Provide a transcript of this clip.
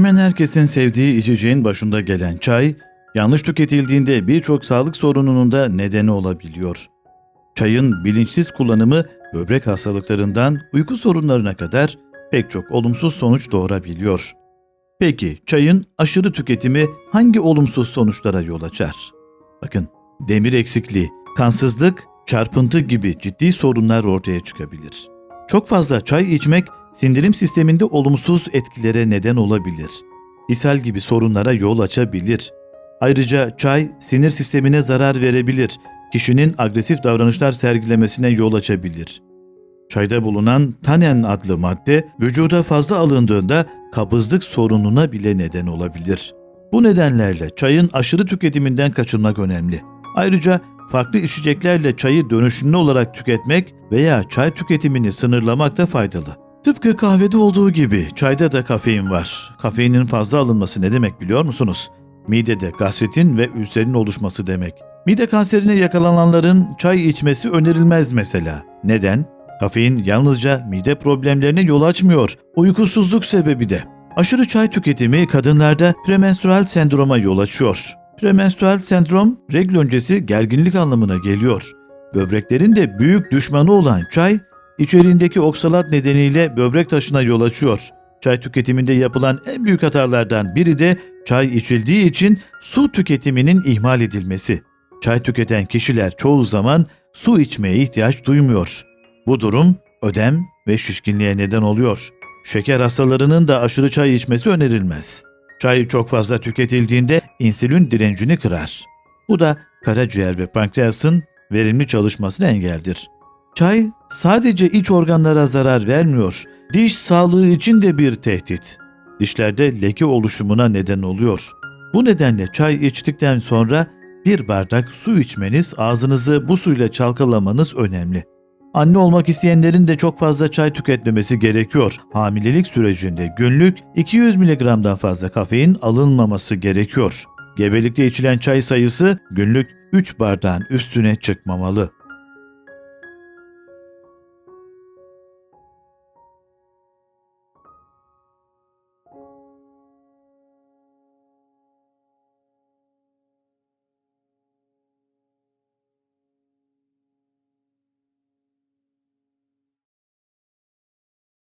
Hemen herkesin sevdiği içeceğin başında gelen çay, yanlış tüketildiğinde birçok sağlık sorununun da nedeni olabiliyor. Çayın bilinçsiz kullanımı böbrek hastalıklarından uyku sorunlarına kadar pek çok olumsuz sonuç doğurabiliyor. Peki çayın aşırı tüketimi hangi olumsuz sonuçlara yol açar? Bakın, demir eksikliği, kansızlık, çarpıntı gibi ciddi sorunlar ortaya çıkabilir. Çok fazla çay içmek sindirim sisteminde olumsuz etkilere neden olabilir. İshal gibi sorunlara yol açabilir. Ayrıca çay sinir sistemine zarar verebilir. Kişinin agresif davranışlar sergilemesine yol açabilir. Çayda bulunan tanen adlı madde vücuda fazla alındığında kabızlık sorununa bile neden olabilir. Bu nedenlerle çayın aşırı tüketiminden kaçınmak önemli. Ayrıca farklı içeceklerle çayı dönüşümlü olarak tüketmek veya çay tüketimini sınırlamak da faydalı. Tıpkı kahvede olduğu gibi çayda da kafein var. Kafeinin fazla alınması ne demek biliyor musunuz? Midede gastritin ve ülserin oluşması demek. Mide kanserine yakalananların çay içmesi önerilmez mesela. Neden? Kafein yalnızca mide problemlerine yol açmıyor, uykusuzluk sebebi de. Aşırı çay tüketimi kadınlarda premenstrüel sendroma yol açıyor. Premenstrüel sendrom, regl öncesi gerginlik anlamına geliyor. Böbreklerin de büyük düşmanı olan çay, içeriğindeki oksalat nedeniyle böbrek taşına yol açıyor. Çay tüketiminde yapılan en büyük hatalardan biri de çay içildiği için su tüketiminin ihmal edilmesi. Çay tüketen kişiler çoğu zaman su içmeye ihtiyaç duymuyor. Bu durum ödem ve şişkinliğe neden oluyor. Şeker hastalarının da aşırı çay içmesi önerilmez. Çay çok fazla tüketildiğinde insülin direncini kırar. Bu da karaciğer ve pankreasın verimli çalışmasını engeldir. Çay sadece iç organlara zarar vermiyor, diş sağlığı için de bir tehdit. Dişlerde leke oluşumuna neden oluyor. Bu nedenle çay içtikten sonra bir bardak su içmeniz, ağzınızı bu suyla çalkalamanız önemli. Anne olmak isteyenlerin de çok fazla çay tüketmemesi gerekiyor. Hamilelik sürecinde günlük 200 mg'dan fazla kafein alınmaması gerekiyor. Gebelikte içilen çay sayısı günlük 3 bardağın üstüne çıkmamalı.